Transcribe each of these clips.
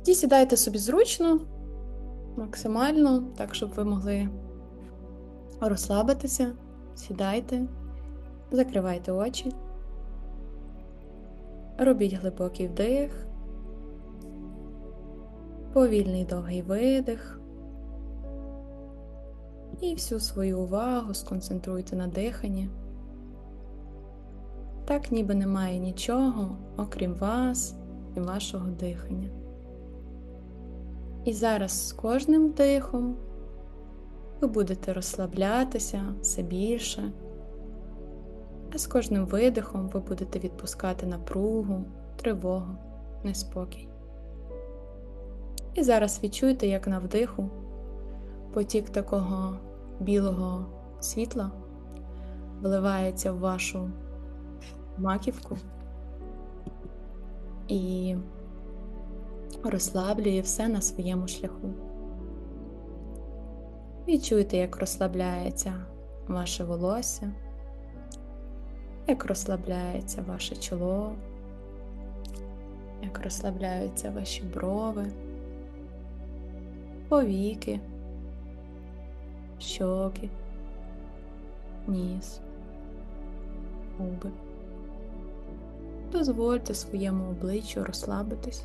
Тоді сідайте собі зручно, максимально, так, щоб ви могли розслабитися. Сідайте, закривайте очі, робіть глибокий вдих, повільний довгий видих. І всю свою увагу сконцентруйте на диханні. Так ніби немає нічого, окрім вас і вашого дихання. І зараз з кожним вдихом ви будете розслаблятися все більше, а з кожним видихом ви будете відпускати напругу, тривогу, неспокій. І зараз відчуйте, як на вдиху потік такого білого світла вливається в вашу маківку і розслаблює все на своєму шляху. Відчуйте, як розслабляється ваше волосся, як розслабляється ваше чоло, як розслабляються ваші брови, повіки, щоки, ніс, губи. Дозвольте своєму обличчю розслабитись,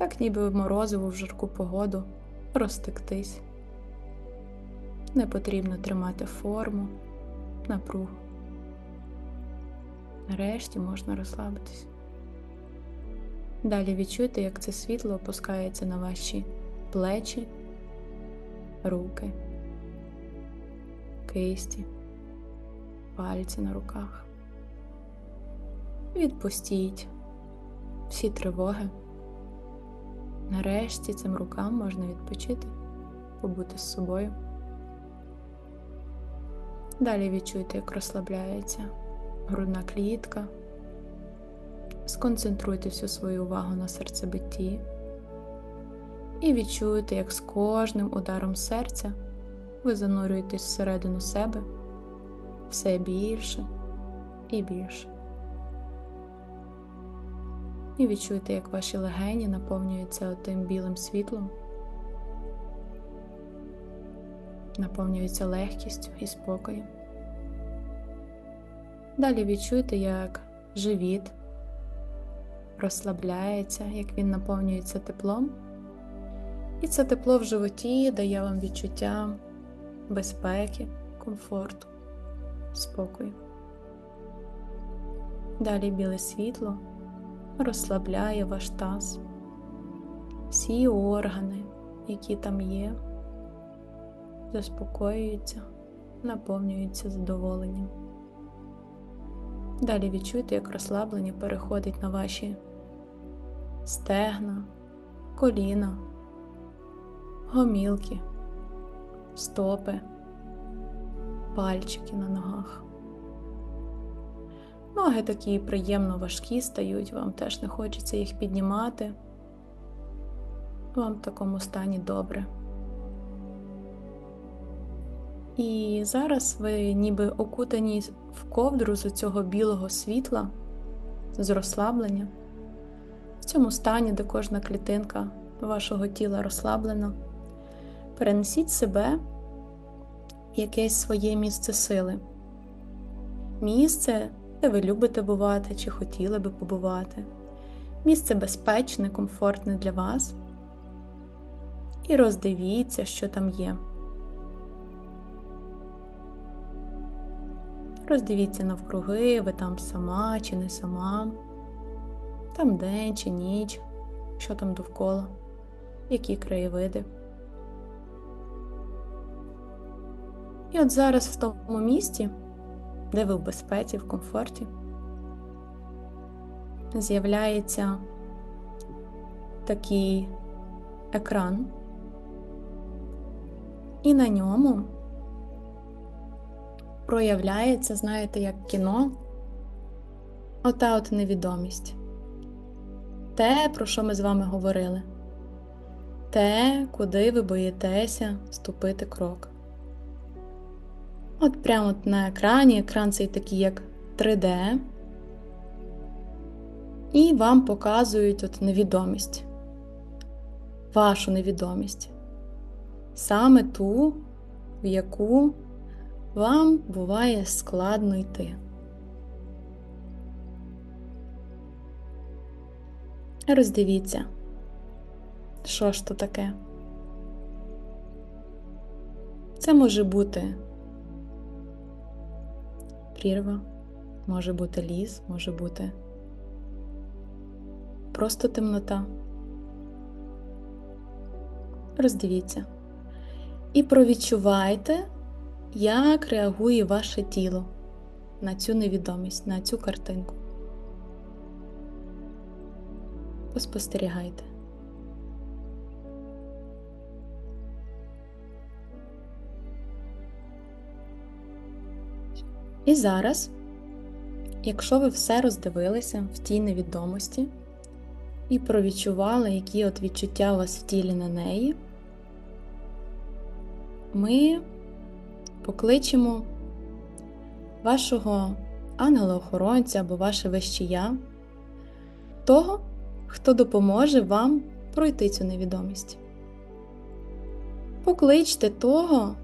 так ніби морозиво в жарку погоду розтектись. Не потрібно тримати форму, напругу. Нарешті можна розслабитись. Далі відчуйте, як це світло опускається на ваші плечі, руки, кисті, пальці на руках. Відпустіть всі тривоги. Нарешті цим рукам можна відпочити, побути з собою. Далі відчуйте, як розслабляється грудна клітка. Сконцентруйте всю свою увагу на серцебитті і відчуйте, як з кожним ударом серця ви занурюєтесь всередину себе все більше і більше. І відчуйте, як ваші легені наповнюються тим білим світлом, наповнюються легкістю і спокоєм. Далі відчуйте, як живіт розслабляється, як він наповнюється теплом. І це тепло в животі дає вам відчуття безпеки, комфорту, спокою. Далі біле світло розслабляє ваш таз, всі органи, які там є, заспокоюються, наповнюються задоволенням. Далі відчуйте, як розслаблення переходить на ваші стегна, коліна, гомілки, стопи, пальчики на ногах. Ноги такі приємно важкі стають, вам теж не хочеться їх піднімати. Вам в такому стані добре. І зараз ви ніби окутані в ковдру з цього білого світла, з розслаблення. В цьому стані, де кожна клітинка вашого тіла розслаблена, перенесіть себе в якесь своє місце сили. Місце, де ви любите бувати чи хотіли би побувати. Місце безпечне, комфортне для вас. І роздивіться, що там є. Роздивіться навкруги, ви там сама чи не сама, там день чи ніч, що там довкола, які краєвиди. І от зараз в тому місці, де ви в безпеці, в комфорті, з'являється такий екран, і на ньому проявляється, знаєте, як кіно, ота от невідомість. Те, про що ми з вами говорили, те, куди ви боїтеся ступити крок. От прямо на екрані, екран цей такий як 3D, і вам показують от невідомість. вашу невідомість, саме ту, в яку вам буває складно йти. Роздивіться, що ж то таке. Це може бути прірва, може бути ліс, може бути просто темнота. Роздивіться. І провідчувайте, як реагує ваше тіло на цю невідомість, на цю картинку. Поспостерігайте. І зараз, якщо ви все роздивилися в тій невідомості і провідчували, які от відчуття у вас в тілі на неї, ми покличемо вашого ангела-охоронця або ваше вище я, того, хто допоможе вам пройти цю невідомість. Покличте того,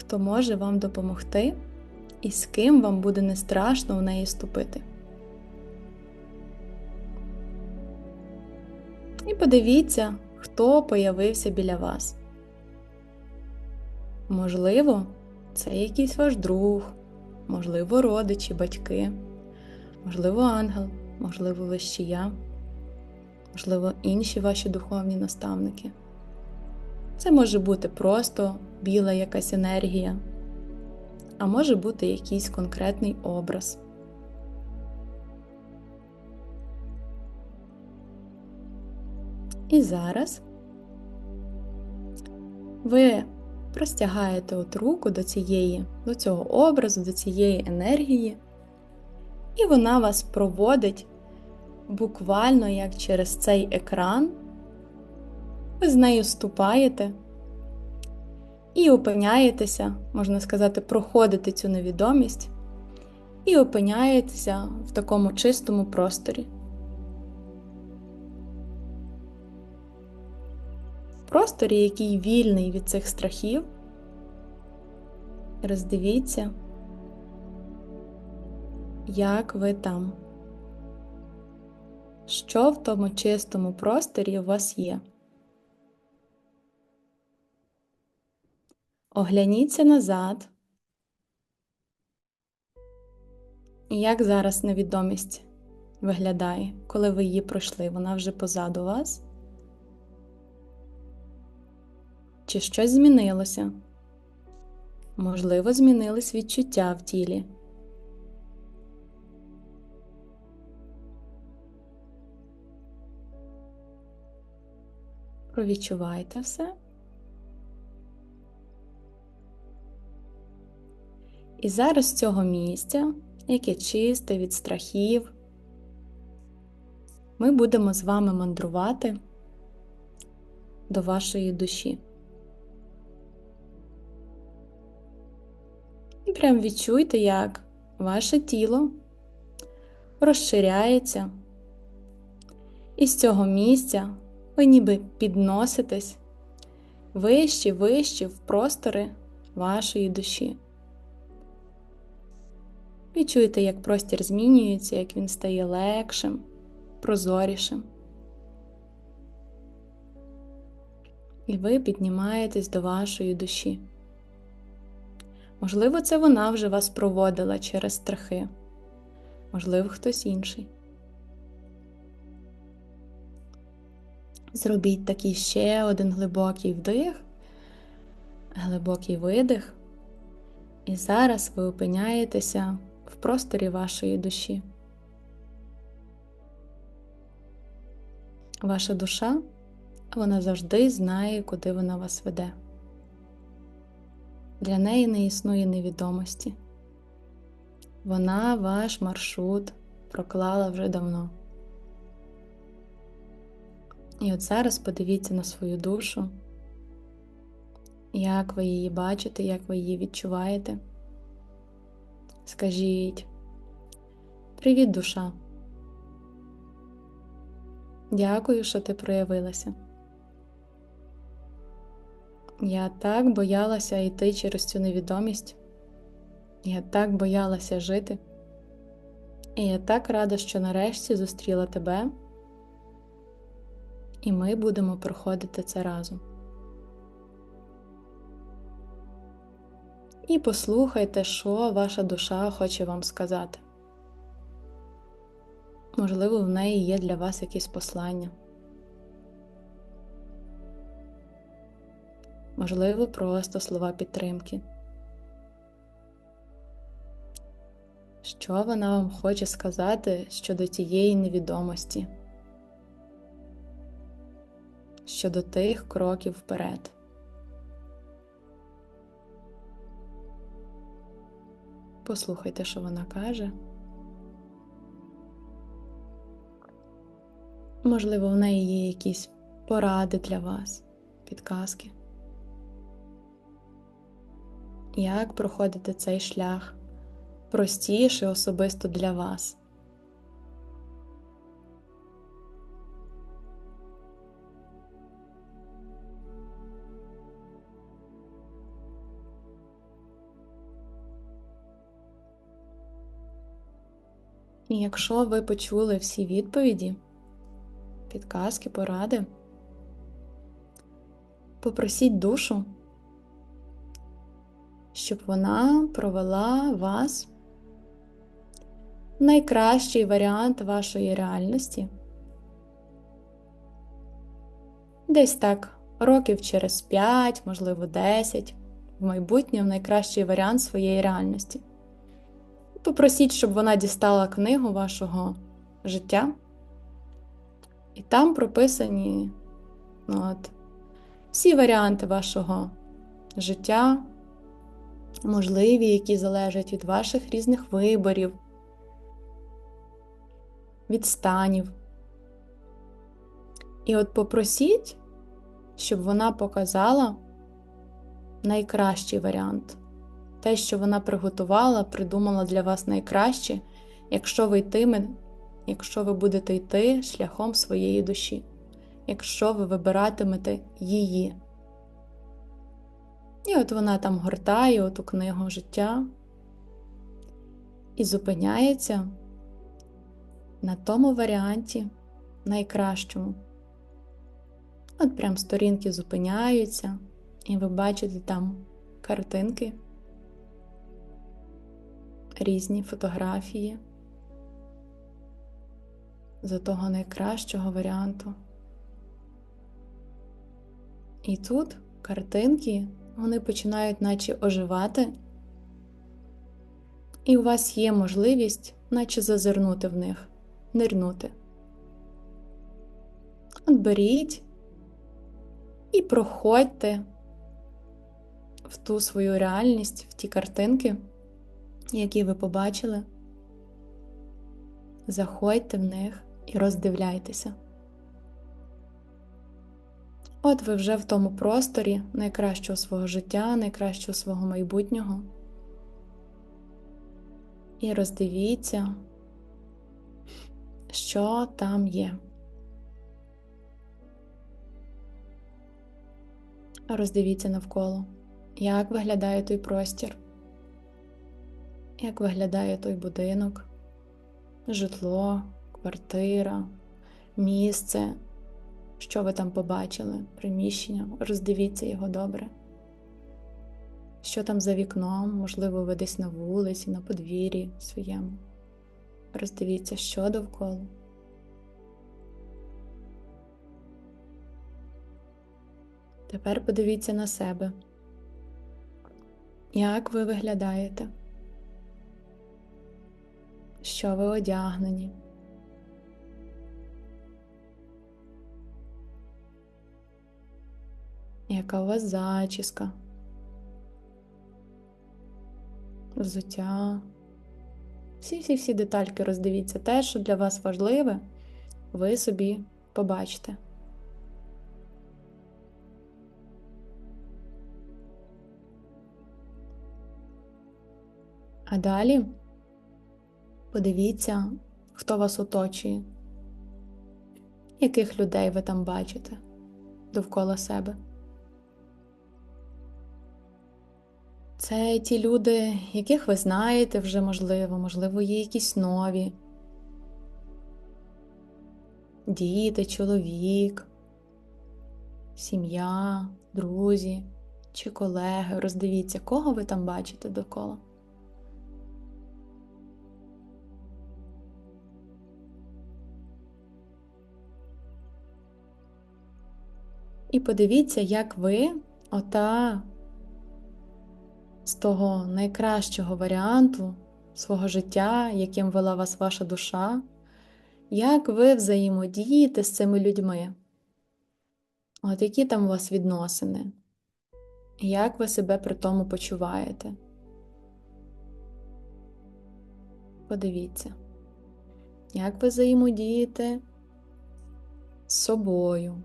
хто може вам допомогти і з ким вам буде не страшно в неї ступити. І подивіться, хто появився біля вас. Можливо, це якийсь ваш друг, можливо, родичі, батьки, можливо, ангел, можливо, вищія, можливо, інші ваші духовні наставники. Це може бути просто біла якась енергія, а може бути якийсь конкретний образ. І зараз ви простягаєте от руку до цієї, до цього образу, до цієї енергії, і вона вас проводить буквально як через цей екран. Ви з нею ступаєте і опиняєтеся, можна сказати, проходите цю невідомість і опиняєтеся в такому чистому просторі. Просторі, який вільний від цих страхів. Роздивіться, як ви там. Що в тому чистому просторі у вас є? Огляніться назад. Як зараз невідомість виглядає, коли ви її пройшли? Вона вже позаду вас? Чи щось змінилося? Можливо, змінились відчуття в тілі. Провідчувайте все. І зараз з цього місця, яке чисте від страхів, ми будемо з вами мандрувати до вашої душі. І прям відчуйте, як ваше тіло розширяється, і з цього місця ви ніби підноситесь вище, вище в простори вашої душі. Відчуйте, як простір змінюється, як він стає легшим, прозорішим. І ви піднімаєтесь до вашої душі. Можливо, це вона вже вас проводила через страхи, можливо, хтось інший. Зробіть такий ще один глибокий вдих, глибокий видих, і зараз ви опиняєтеся просторі вашої душі. Ваша душа, вона завжди знає, куди вона вас веде. Для неї не існує невідомості. Вона ваш маршрут проклала вже давно. І от зараз подивіться на свою душу, як ви її бачите, як ви її відчуваєте. Скажіть, привіт, душа. Дякую, що ти проявилася. Я так боялася йти через цю невідомість. Я так боялася жити. І я так рада, що нарешті зустріла тебе, і ми будемо проходити це разом. І послухайте, що ваша душа хоче вам сказати. Можливо, в неї є для вас якісь послання. Можливо, просто слова підтримки. Що вона вам хоче сказати щодо тієї невідомості, щодо тих кроків вперед? Послухайте, що вона каже. Можливо, в неї є якісь поради для вас, підказки. Як проходити цей шлях простіше особисто для вас? І якщо ви почули всі відповіді, підказки, поради, попросіть душу, щоб вона провела вас в найкращий варіант вашої реальності. Десь так, років через 5, можливо, 10, в майбутнє в найкращий варіант своєї реальності. Попросіть, щоб вона дістала книгу вашого життя. І там прописані ну, от, всі варіанти вашого життя, можливі, які залежать від ваших різних виборів, від станів. І от попросіть, щоб вона показала найкращий варіант. Те, що вона приготувала, придумала для вас найкраще, якщо ви йтиме, якщо ви будете йти шляхом своєї душі, якщо ви вибиратимете її. І от вона там гортає оту книгу життя і зупиняється на тому варіанті найкращому. От прям сторінки зупиняються, і ви бачите там картинки, різні фотографії за того найкращого варіанту. І тут картинки, вони починають наче оживати, і у вас є можливість, наче зазирнути в них, нирнути. От беріть і проходьте в ту свою реальність, в ті картинки, які ви побачили. Заходьте в них і роздивляйтеся. От ви вже в тому просторі найкращого свого життя, найкращого свого майбутнього. І роздивіться, що там є. Роздивіться навколо, як виглядає той простір, як виглядає той будинок, житло, квартира, місце, що ви там побачили, приміщення, роздивіться його добре. Що там за вікном, можливо, ви десь на вулиці, на подвір'ї своєму. Роздивіться, що довкола. Тепер подивіться на себе. Як ви виглядаєте? Що ви одягнені? Яка у вас зачіска? Взуття. Всі-всі-всі детальки роздивіться. Те, що для вас важливе, ви собі побачите. А далі подивіться, хто вас оточує, Яких людей ви там бачите довкола себе? Це ті люди, яких ви знаєте вже можливо, можливо, є якісь нові. Діти, чоловік, сім'я, друзі чи колеги. Роздивіться, кого ви там бачите довкола. І подивіться, як ви ота з того найкращого варіанту свого життя, яким вела вас ваша душа, як ви взаємодієте з цими людьми? От які там у вас відносини? Як ви себе при тому почуваєте? Подивіться, як ви взаємодієте з собою,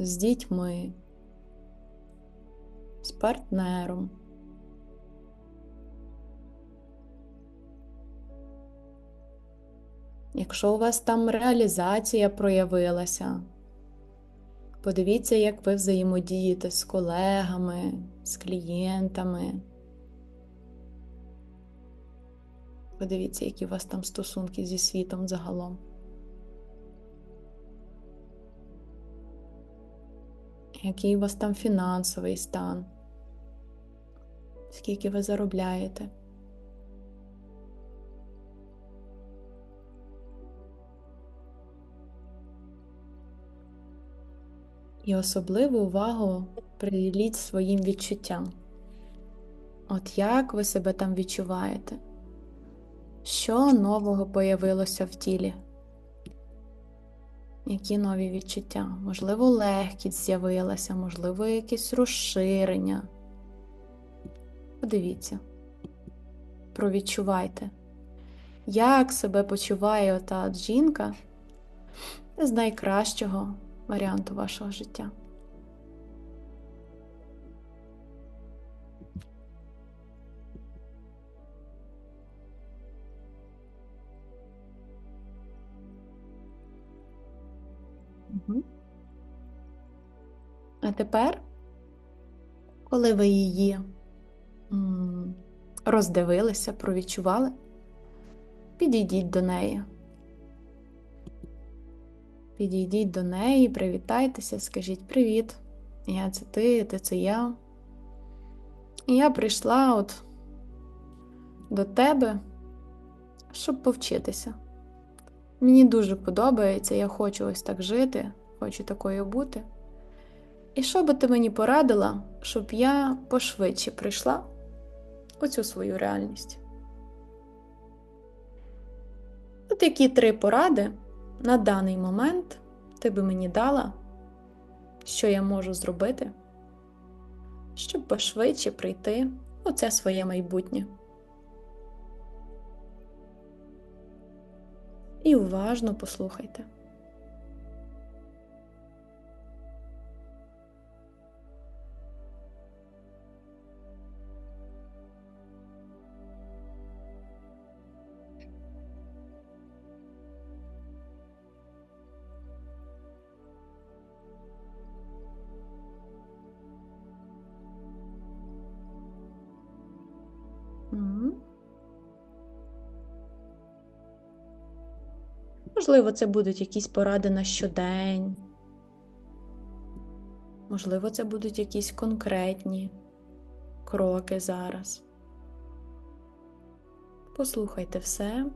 з дітьми, з партнером. Якщо у вас там реалізація проявилася, подивіться, як ви взаємодієте з колегами, з клієнтами. Подивіться, які у вас там стосунки зі світом загалом. Який у вас там фінансовий стан? Скільки ви заробляєте? І особливу увагу приділіть своїм відчуттям. От як ви себе там відчуваєте? Що нового появилося в тілі? Які нові відчуття? Можливо, легкість з'явилася, можливо, якесь розширення. Подивіться, провідчувайте, як себе почуває та жінка з найкращого варіанту вашого життя. А тепер, коли ви її роздивилися, провідчували, підійдіть до неї. Підійдіть до неї, привітайтеся, скажіть привіт. Я це ти, ти це я. І я прийшла от до тебе, щоб повчитися. Мені дуже подобається, я хочу ось так жити, хочу такою бути. І що би ти мені порадила, щоб я пошвидше прийшла у цю свою реальність? От які три поради на даний момент ти би мені дала, що я можу зробити, щоб пошвидше прийти у це своє майбутнє. І уважно послухайте. Можливо, це будуть якісь поради на щодень. Можливо, це будуть якісь конкретні кроки зараз. Послухайте все.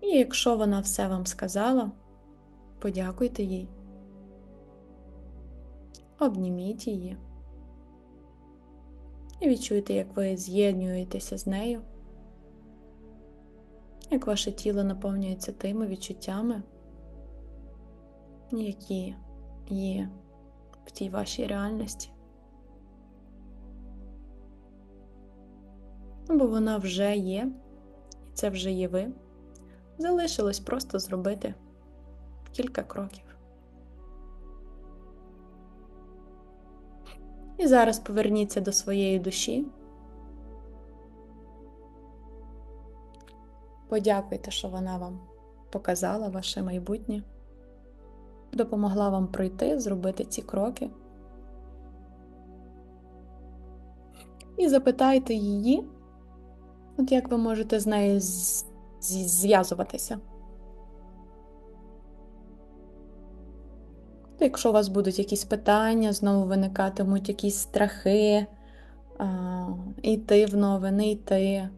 І якщо вона все вам сказала, подякуйте їй обніміть її. І відчуйте, як ви з'єднуєтеся з нею, як ваше тіло наповнюється тими відчуттями, які є в тій вашій реальності. Бо вона вже є, і це вже є ви. Залишилось просто зробити кілька кроків. І зараз поверніться до своєї душі. Подякуйте, що вона вам показала ваше майбутнє, допомогла вам пройти, зробити ці кроки. І запитайте її, от як ви можете з нею зв'язуватися. Якщо у вас будуть якісь питання, знову виникатимуть якісь страхи, йти в нове, не йти,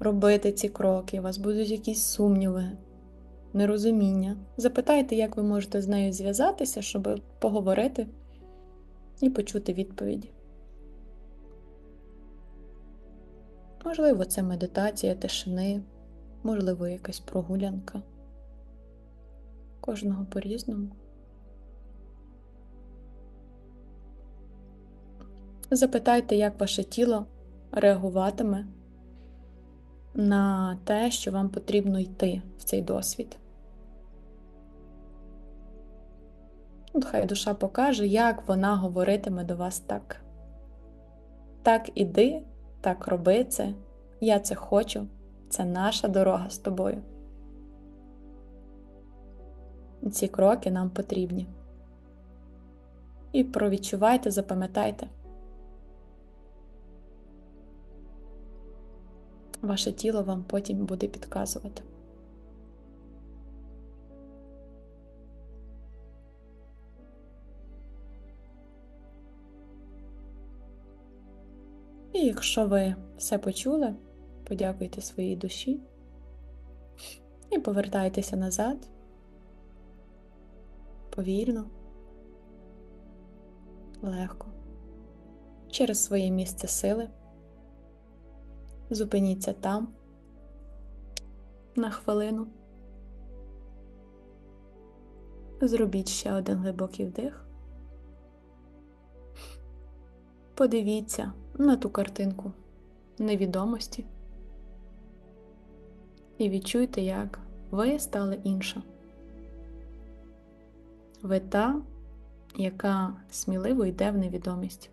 робити ці кроки, у вас будуть якісь сумніви, нерозуміння. Запитайте, як ви можете з нею зв'язатися, щоб поговорити і почути відповіді. Можливо, це медитація тишини, можливо, якась прогулянка. Кожного по-різному. Запитайте, як ваше тіло реагуватиме на те, що вам потрібно йти в цей досвід. От хай душа покаже, як вона говоритиме до вас так. Так іди, так роби це, я це хочу, це наша дорога з тобою. Ці кроки нам потрібні. І провідчувайте, запам'ятайте. Ваше тіло вам потім буде підказувати. І якщо ви все почули, подякуйте своїй душі і повертайтеся назад повільно, легко, через своє місце сили. Зупиніться там на хвилину. Зробіть ще один глибокий вдих. Подивіться на ту картинку невідомості і відчуйте, як ви стали інша. Ви та, яка сміливо йде в невідомість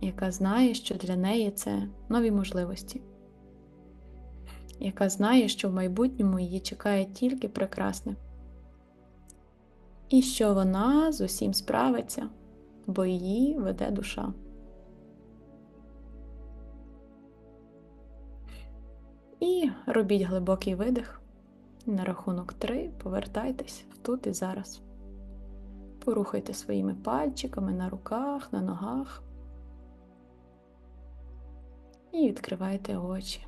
яка знає, що для неї це нові можливості, яка знає, що в майбутньому її чекає тільки прекрасне, і що вона з усім справиться, бо її веде душа. І робіть глибокий видих. На рахунок три повертайтесь в тут і зараз. Порухайте своїми пальчиками на руках, на ногах і відкривайте очі.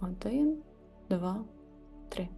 Один, два, три.